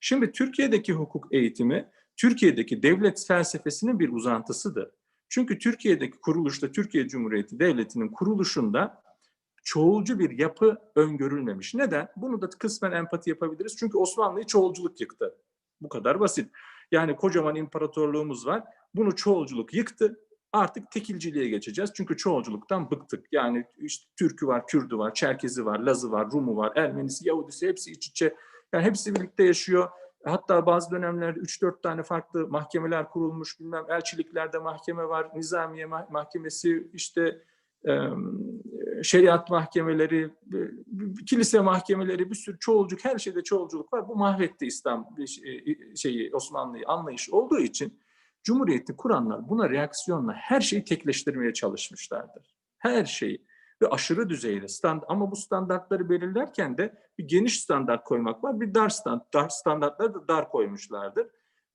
Şimdi Türkiye'deki hukuk eğitimi Türkiye'deki devlet felsefesinin bir uzantısıdır. Çünkü Türkiye'deki kuruluşta Türkiye Cumhuriyeti Devleti'nin kuruluşunda çoğulcu bir yapı öngörülmemiş. Neden? Bunu da kısmen empati yapabiliriz. Çünkü Osmanlı'yı çoğulculuk yıktı. Bu kadar basit. Yani kocaman imparatorluğumuz var. Bunu çoğulculuk yıktı. Artık tekilciliğe geçeceğiz. Çünkü çoğulculuktan bıktık. Yani işte Türk'ü var, Kürd'ü var, Çerkez'i var, Laz'ı var, Rum'u var, Ermenisi, Yahudisi hepsi iç içe. Yani hepsi birlikte yaşıyor. Hatta bazı dönemlerde 3-4 tane farklı mahkemeler kurulmuş. Bilmem elçiliklerde mahkeme var, Nizamiye Mahkemesi, işte şeriat mahkemeleri, kilise mahkemeleri, bir sürü çoğulculuk, her şeyde çoğulculuk var. Bu mahvetti İslam şeyi Osmanlı'yı anlayış olduğu için Cumhuriyeti kuranlar buna reaksiyonla her şeyi tekleştirmeye çalışmışlardır. Her şeyi ve aşırı düzeyde stand ama bu standartları belirlerken de bir geniş standart koymak var, bir dar stand dar standartları da dar koymuşlardır.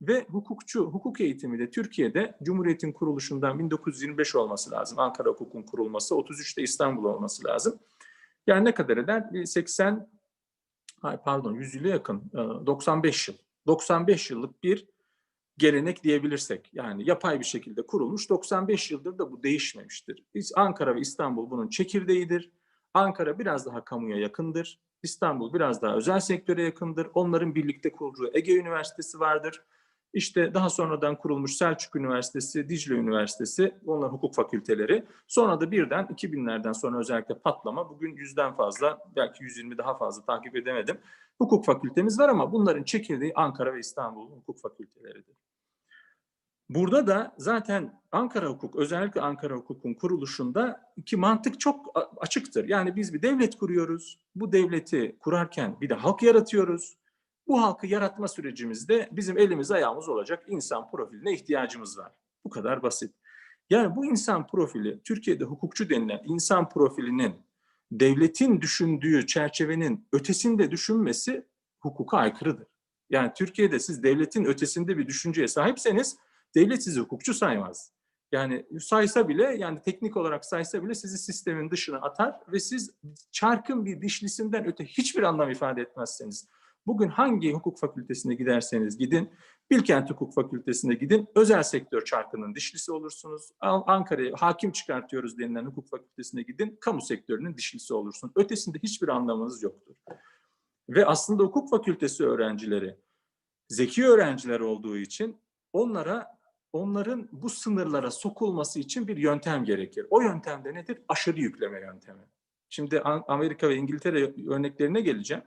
Ve hukukçu, hukuk eğitimi de Türkiye'de Cumhuriyet'in kuruluşundan 1925 olması lazım. Ankara hukukun kurulması, 33'te İstanbul olması lazım. Yani ne kadar eder? Bir 80, pardon 100 yıla yakın, 95 yıl. 95 yıllık bir gelenek diyebilirsek. Yani yapay bir şekilde kurulmuş. 95 yıldır da bu değişmemiştir. Biz Ankara ve İstanbul bunun çekirdeğidir. Ankara biraz daha kamuya yakındır. İstanbul biraz daha özel sektöre yakındır. Onların birlikte kurduğu Ege Üniversitesi vardır. İşte daha sonradan kurulmuş Selçuk Üniversitesi, Dicle Üniversitesi, onlar hukuk fakülteleri. Sonra da birden 2000'lerden sonra özellikle patlama, bugün yüzden fazla, belki 120 daha fazla takip edemedim. Hukuk fakültemiz var ama bunların çekirdeği Ankara ve İstanbul hukuk fakülteleridir. Burada da zaten Ankara hukuk, özellikle Ankara hukukun kuruluşunda iki mantık çok açıktır. Yani biz bir devlet kuruyoruz. Bu devleti kurarken bir de halk yaratıyoruz. Bu halkı yaratma sürecimizde bizim elimiz ayağımız olacak insan profiline ihtiyacımız var. Bu kadar basit. Yani bu insan profili, Türkiye'de hukukçu denilen insan profilinin devletin düşündüğü çerçevenin ötesinde düşünmesi hukuka aykırıdır. Yani Türkiye'de siz devletin ötesinde bir düşünceye sahipseniz devlet sizi hukukçu saymaz. Yani saysa bile yani teknik olarak saysa bile sizi sistemin dışına atar ve siz çarkın bir dişlisinden öte hiçbir anlam ifade etmezseniz Bugün hangi hukuk fakültesine giderseniz gidin, Bilkent Hukuk Fakültesine gidin, özel sektör çarkının dişlisi olursunuz. Ankara'ya hakim çıkartıyoruz denilen hukuk fakültesine gidin, kamu sektörünün dişlisi olursunuz. Ötesinde hiçbir anlamınız yoktur. Ve aslında hukuk fakültesi öğrencileri, zeki öğrenciler olduğu için onlara onların bu sınırlara sokulması için bir yöntem gerekir. O yöntem de nedir? Aşırı yükleme yöntemi. Şimdi Amerika ve İngiltere örneklerine geleceğim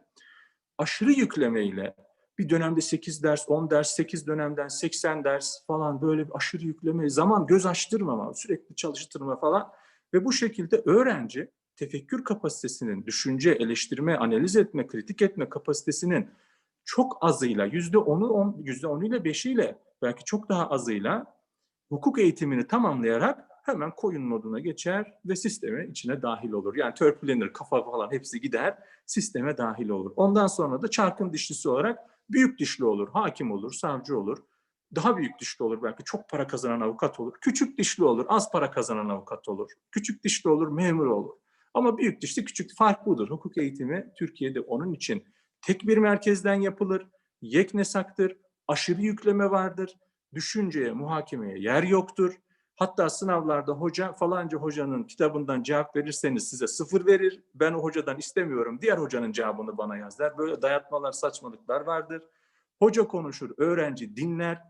aşırı yüklemeyle bir dönemde 8 ders, 10 ders, 8 dönemden 80 ders falan böyle bir aşırı yükleme, zaman göz açtırmama, sürekli çalıştırma falan ve bu şekilde öğrenci tefekkür kapasitesinin, düşünce, eleştirme, analiz etme, kritik etme kapasitesinin çok azıyla, yüzde onu, yüzde onu ile beşiyle, belki çok daha azıyla hukuk eğitimini tamamlayarak hemen koyun moduna geçer ve sisteme içine dahil olur. Yani törpülenir, kafa falan hepsi gider, sisteme dahil olur. Ondan sonra da çarkın dişlisi olarak büyük dişli olur, hakim olur, savcı olur. Daha büyük dişli olur belki çok para kazanan avukat olur. Küçük dişli olur, az para kazanan avukat olur. Küçük dişli olur, memur olur. Ama büyük dişli küçük fark budur. Hukuk eğitimi Türkiye'de onun için tek bir merkezden yapılır, yeknesaktır, aşırı yükleme vardır, düşünceye, muhakemeye yer yoktur Hatta sınavlarda hoca falanca hocanın kitabından cevap verirseniz size sıfır verir. Ben o hocadan istemiyorum. Diğer hocanın cevabını bana yaz der. Böyle dayatmalar, saçmalıklar vardır. Hoca konuşur, öğrenci dinler.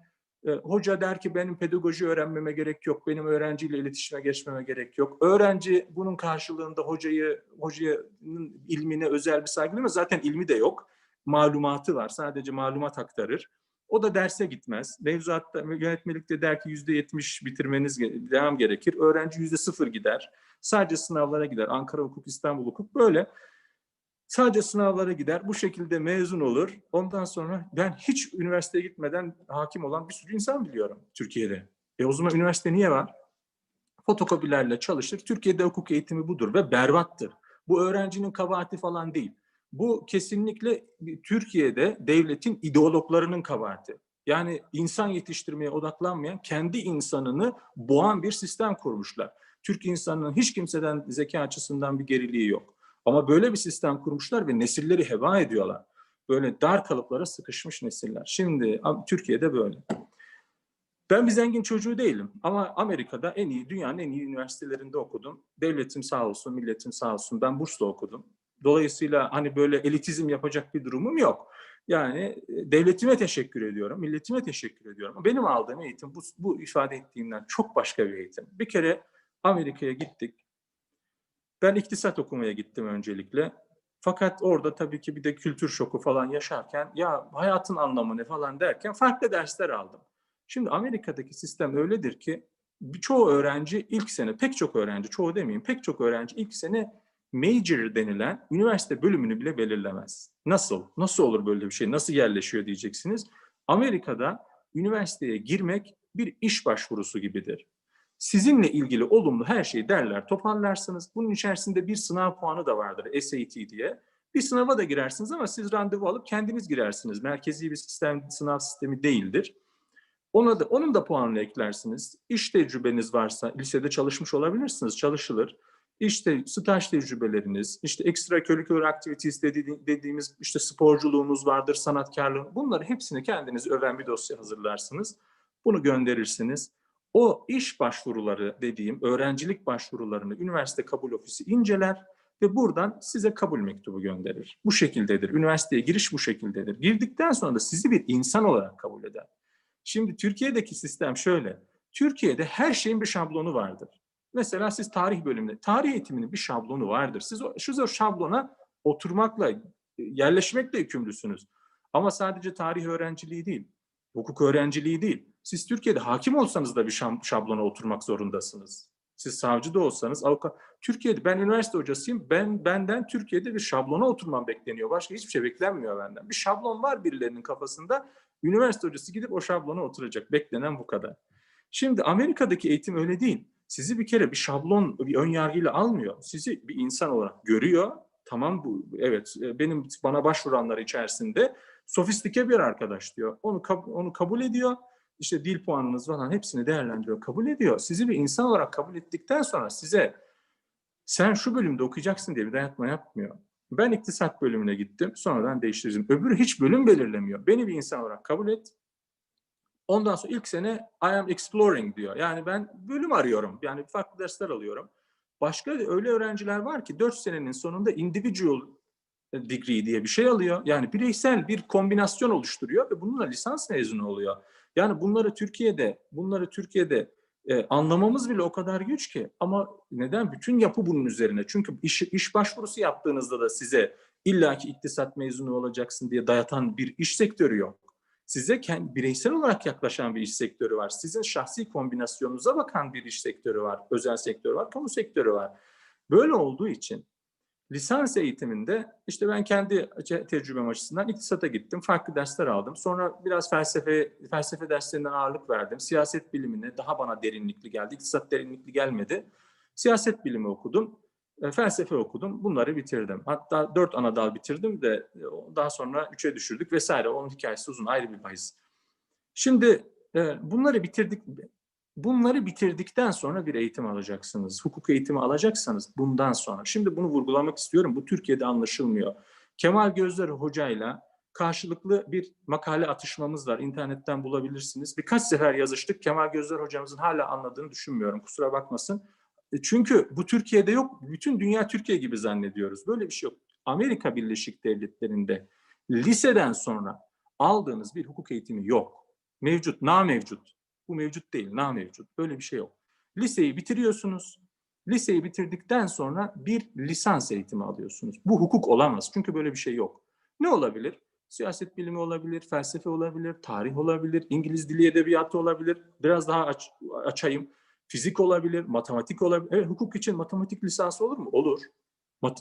E, hoca der ki benim pedagoji öğrenmeme gerek yok. Benim öğrenciyle iletişime geçmeme gerek yok. Öğrenci bunun karşılığında hocayı, hocanın ilmine özel bir saygı ama zaten ilmi de yok. Malumatı var. Sadece malumat aktarır. O da derse gitmez. Mevzuatta yönetmelikte der ki yüzde yetmiş bitirmeniz devam gerekir. Öğrenci yüzde sıfır gider. Sadece sınavlara gider. Ankara hukuk, İstanbul hukuk böyle. Sadece sınavlara gider. Bu şekilde mezun olur. Ondan sonra ben hiç üniversiteye gitmeden hakim olan bir sürü insan biliyorum Türkiye'de. E o zaman üniversite niye var? Fotokopilerle çalışır. Türkiye'de hukuk eğitimi budur ve berbattır. Bu öğrencinin kabahati falan değil. Bu kesinlikle Türkiye'de devletin ideologlarının kabahati. Yani insan yetiştirmeye odaklanmayan, kendi insanını boğan bir sistem kurmuşlar. Türk insanının hiç kimseden zeka açısından bir geriliği yok. Ama böyle bir sistem kurmuşlar ve nesilleri heba ediyorlar. Böyle dar kalıplara sıkışmış nesiller. Şimdi Türkiye'de böyle. Ben bir zengin çocuğu değilim ama Amerika'da en iyi, dünyanın en iyi üniversitelerinde okudum. Devletim sağ olsun, milletim sağ olsun. Ben bursla okudum. Dolayısıyla hani böyle elitizm yapacak bir durumum yok. Yani e, devletime teşekkür ediyorum, milletime teşekkür ediyorum. Benim aldığım eğitim bu, bu ifade ettiğimden çok başka bir eğitim. Bir kere Amerika'ya gittik. Ben iktisat okumaya gittim öncelikle. Fakat orada tabii ki bir de kültür şoku falan yaşarken ya hayatın anlamı ne falan derken farklı dersler aldım. Şimdi Amerika'daki sistem öyledir ki çoğu öğrenci ilk sene, pek çok öğrenci, çoğu demeyeyim, pek çok öğrenci ilk sene major denilen üniversite bölümünü bile belirlemez. Nasıl? Nasıl olur böyle bir şey? Nasıl yerleşiyor diyeceksiniz. Amerika'da üniversiteye girmek bir iş başvurusu gibidir. Sizinle ilgili olumlu her şeyi derler, toparlarsınız. Bunun içerisinde bir sınav puanı da vardır, SAT diye. Bir sınava da girersiniz ama siz randevu alıp kendiniz girersiniz. Merkezi bir sistem, sınav sistemi değildir. Ona da, onun da puanını eklersiniz. İş tecrübeniz varsa lisede çalışmış olabilirsiniz, çalışılır. İşte staj tecrübeleriniz, işte ekstra curricular activities dedi, dediğimiz işte sporculuğunuz vardır, sanatkarlığın. Bunları hepsini kendiniz öven bir dosya hazırlarsınız. Bunu gönderirsiniz. O iş başvuruları dediğim öğrencilik başvurularını üniversite kabul ofisi inceler ve buradan size kabul mektubu gönderir. Bu şekildedir. Üniversiteye giriş bu şekildedir. Girdikten sonra da sizi bir insan olarak kabul eder. Şimdi Türkiye'deki sistem şöyle. Türkiye'de her şeyin bir şablonu vardır. Mesela siz tarih bölümünde, tarih eğitiminin bir şablonu vardır. Siz o, şu şablona oturmakla, yerleşmekle yükümlüsünüz. Ama sadece tarih öğrenciliği değil, hukuk öğrenciliği değil. Siz Türkiye'de hakim olsanız da bir şablona oturmak zorundasınız. Siz savcı da olsanız, avukat. Türkiye'de ben üniversite hocasıyım. Ben benden Türkiye'de bir şablona oturmam bekleniyor. Başka hiçbir şey beklenmiyor benden. Bir şablon var birilerinin kafasında. Üniversite hocası gidip o şablona oturacak. Beklenen bu kadar. Şimdi Amerika'daki eğitim öyle değil. Sizi bir kere bir şablon, bir ön yargıyla almıyor. Sizi bir insan olarak görüyor. Tamam bu evet benim bana başvuranlar içerisinde sofistike bir arkadaş diyor. Onu onu kabul ediyor. İşte dil puanınız falan hepsini değerlendiriyor, kabul ediyor. Sizi bir insan olarak kabul ettikten sonra size sen şu bölümde okuyacaksın diye bir dayatma yapmıyor. Ben iktisat bölümüne gittim. Sonradan değiştirdim. Öbürü hiç bölüm belirlemiyor. Beni bir insan olarak kabul et. Ondan sonra ilk sene I am exploring diyor. Yani ben bölüm arıyorum. Yani farklı dersler alıyorum. Başka öyle öğrenciler var ki 4 senenin sonunda individual degree diye bir şey alıyor. Yani bireysel bir kombinasyon oluşturuyor ve bununla lisans mezunu oluyor. Yani bunları Türkiye'de, bunları Türkiye'de e, anlamamız bile o kadar güç ki. Ama neden? Bütün yapı bunun üzerine. Çünkü iş, iş başvurusu yaptığınızda da size illaki iktisat mezunu olacaksın diye dayatan bir iş sektörü yok. Size kendi, bireysel olarak yaklaşan bir iş sektörü var. Sizin şahsi kombinasyonunuza bakan bir iş sektörü var. Özel sektörü var, kamu sektörü var. Böyle olduğu için lisans eğitiminde işte ben kendi tecrübem açısından iktisata gittim. Farklı dersler aldım. Sonra biraz felsefe felsefe derslerinden ağırlık verdim. Siyaset bilimine daha bana derinlikli geldi. İktisat derinlikli gelmedi. Siyaset bilimi okudum. E, felsefe okudum. Bunları bitirdim. Hatta dört ana dal bitirdim de e, daha sonra üçe düşürdük vesaire. Onun hikayesi uzun ayrı bir bahis. Şimdi e, bunları bitirdik. Bunları bitirdikten sonra bir eğitim alacaksınız. Hukuk eğitimi alacaksanız bundan sonra. Şimdi bunu vurgulamak istiyorum. Bu Türkiye'de anlaşılmıyor. Kemal Gözler hocayla karşılıklı bir makale atışmamız var. İnternetten bulabilirsiniz. Birkaç sefer yazıştık. Kemal Gözler hocamızın hala anladığını düşünmüyorum. Kusura bakmasın. E, çünkü bu Türkiye'de yok. Bütün dünya Türkiye gibi zannediyoruz. Böyle bir şey yok. Amerika Birleşik Devletleri'nde liseden sonra aldığınız bir hukuk eğitimi yok. Mevcut, na mevcut. Bu mevcut değil, na mevcut. Böyle bir şey yok. Liseyi bitiriyorsunuz. Liseyi bitirdikten sonra bir lisans eğitimi alıyorsunuz. Bu hukuk olamaz. Çünkü böyle bir şey yok. Ne olabilir? Siyaset bilimi olabilir, felsefe olabilir, tarih olabilir, İngiliz dili edebiyatı olabilir. Biraz daha aç, açayım. Fizik olabilir, matematik olabilir. Evet, hukuk için matematik lisansı olur mu? Olur.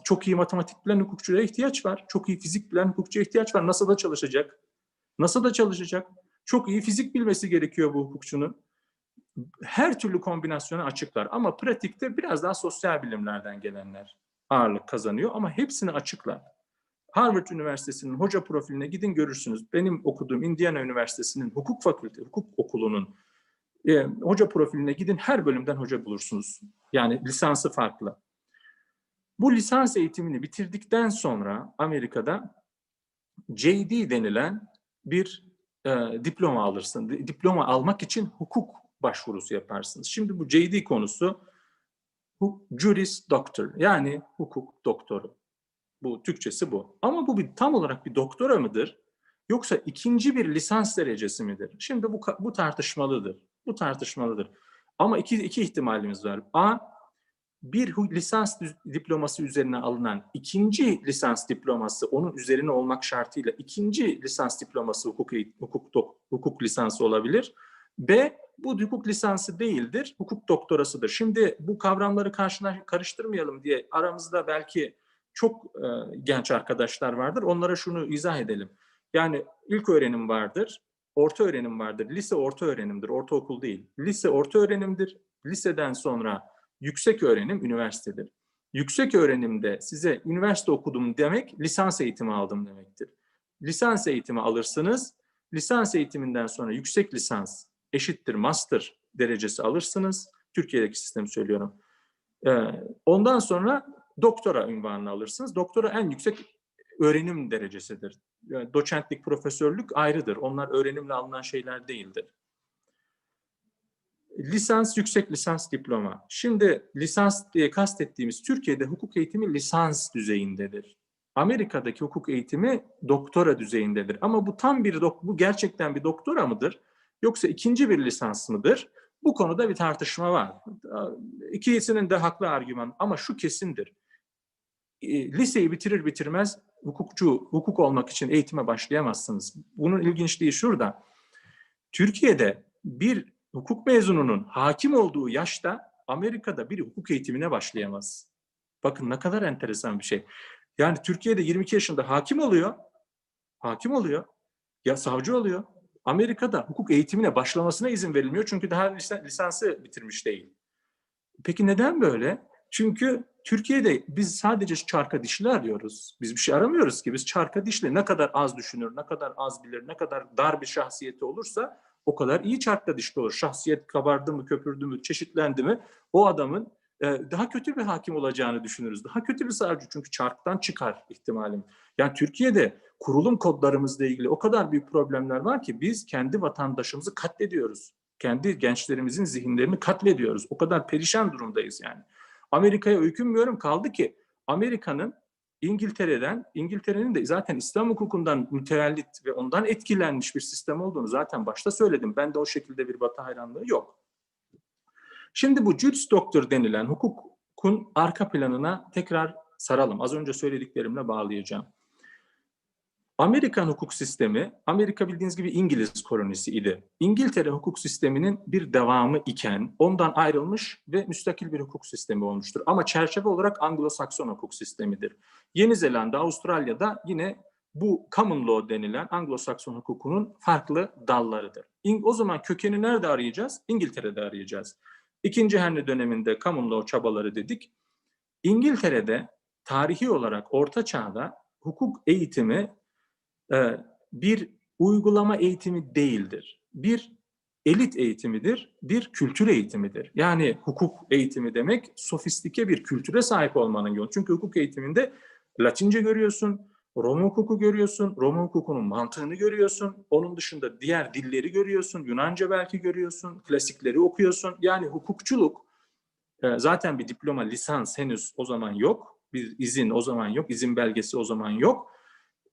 Çok iyi matematik bilen hukukçuya ihtiyaç var. Çok iyi fizik bilen hukukçuya ihtiyaç var. NASA'da çalışacak. NASA'da çalışacak. Çok iyi fizik bilmesi gerekiyor bu hukukçunun. Her türlü kombinasyonu açıklar ama pratikte biraz daha sosyal bilimlerden gelenler ağırlık kazanıyor ama hepsini açıklar. Harvard Üniversitesi'nin hoca profiline gidin görürsünüz. Benim okuduğum Indiana Üniversitesi'nin hukuk fakülte, hukuk okulunun e, hoca profiline gidin her bölümden hoca bulursunuz. Yani lisansı farklı. Bu lisans eğitimini bitirdikten sonra Amerika'da JD denilen bir e, diploma alırsın. Di- Diploma almak için hukuk başvurusu yaparsınız. Şimdi bu JD konusu Juris Doctor yani hukuk doktoru. Bu Türkçesi bu. Ama bu bir tam olarak bir doktora mıdır? Yoksa ikinci bir lisans derecesi midir? Şimdi bu bu tartışmalıdır. Bu tartışmalıdır. Ama iki, iki ihtimalimiz var. A, bir lisans diploması üzerine alınan ikinci lisans diploması onun üzerine olmak şartıyla ikinci lisans diploması hukuk hukuk hukuk lisansı olabilir. B bu hukuk lisansı değildir, hukuk doktorasıdır. Şimdi bu kavramları karşına karıştırmayalım diye aramızda belki çok e, genç arkadaşlar vardır. Onlara şunu izah edelim. Yani ilk öğrenim vardır, orta öğrenim vardır. Lise orta öğrenimdir, ortaokul değil. Lise orta öğrenimdir. Liseden sonra yüksek öğrenim üniversitedir. Yüksek öğrenimde size üniversite okudum demek lisans eğitimi aldım demektir. Lisans eğitimi alırsınız. Lisans eğitiminden sonra yüksek lisans eşittir master derecesi alırsınız. Türkiye'deki sistemi söylüyorum. Ee, ondan sonra doktora ünvanını alırsınız. Doktora en yüksek öğrenim derecesidir. Yani doçentlik, profesörlük ayrıdır. Onlar öğrenimle alınan şeyler değildir. Lisans, yüksek lisans diploma. Şimdi lisans diye kastettiğimiz Türkiye'de hukuk eğitimi lisans düzeyindedir. Amerika'daki hukuk eğitimi doktora düzeyindedir. Ama bu tam bir dok- bu gerçekten bir doktora mıdır? Yoksa ikinci bir lisans mıdır? Bu konuda bir tartışma var. İkisinin de haklı argüman ama şu kesindir. Liseyi bitirir bitirmez hukukçu, hukuk olmak için eğitime başlayamazsınız. Bunun ilginçliği şurada. Türkiye'de bir hukuk mezununun hakim olduğu yaşta Amerika'da bir hukuk eğitimine başlayamaz. Bakın ne kadar enteresan bir şey. Yani Türkiye'de 22 yaşında hakim oluyor. Hakim oluyor. Ya savcı oluyor. Amerika'da hukuk eğitimine başlamasına izin verilmiyor. Çünkü daha lisan- lisansı bitirmiş değil. Peki neden böyle? Çünkü Türkiye'de biz sadece çarka dişli arıyoruz. Biz bir şey aramıyoruz ki. Biz çarka dişli ne kadar az düşünür, ne kadar az bilir, ne kadar dar bir şahsiyeti olursa o kadar iyi çarkta dişli olur. Şahsiyet kabardı mı, köpürdü mü, çeşitlendi mi o adamın e, daha kötü bir hakim olacağını düşünürüz. Daha kötü bir savcı çünkü çarktan çıkar ihtimalim. Yani Türkiye'de kurulum kodlarımızla ilgili o kadar büyük problemler var ki biz kendi vatandaşımızı katlediyoruz. Kendi gençlerimizin zihinlerini katlediyoruz. O kadar perişan durumdayız yani. Amerika'ya öykünmüyorum kaldı ki Amerika'nın İngiltere'den, İngiltere'nin de zaten İslam hukukundan mütevellit ve ondan etkilenmiş bir sistem olduğunu zaten başta söyledim. Ben de o şekilde bir batı hayranlığı yok. Şimdi bu Juris Doctor denilen hukukun arka planına tekrar saralım. Az önce söylediklerimle bağlayacağım. Amerikan hukuk sistemi, Amerika bildiğiniz gibi İngiliz kolonisi idi. İngiltere hukuk sisteminin bir devamı iken ondan ayrılmış ve müstakil bir hukuk sistemi olmuştur. Ama çerçeve olarak Anglo-Sakson hukuk sistemidir. Yeni Zelanda, Avustralya'da yine bu common law denilen Anglo-Sakson hukukunun farklı dallarıdır. O zaman kökeni nerede arayacağız? İngiltere'de arayacağız. İkinci Henry döneminde common law çabaları dedik. İngiltere'de tarihi olarak Orta Çağ'da hukuk eğitimi bir uygulama eğitimi değildir. Bir elit eğitimidir, bir kültür eğitimidir. Yani hukuk eğitimi demek sofistike bir kültüre sahip olmanın yolu. Çünkü hukuk eğitiminde Latince görüyorsun, Roma hukuku görüyorsun, Roma hukukunun mantığını görüyorsun. Onun dışında diğer dilleri görüyorsun, Yunanca belki görüyorsun, klasikleri okuyorsun. Yani hukukçuluk e, zaten bir diploma, lisans henüz o zaman yok. Bir izin o zaman yok, izin belgesi o zaman yok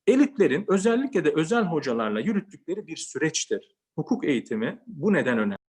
elitlerin özellikle de özel hocalarla yürüttükleri bir süreçtir. Hukuk eğitimi bu neden önemli.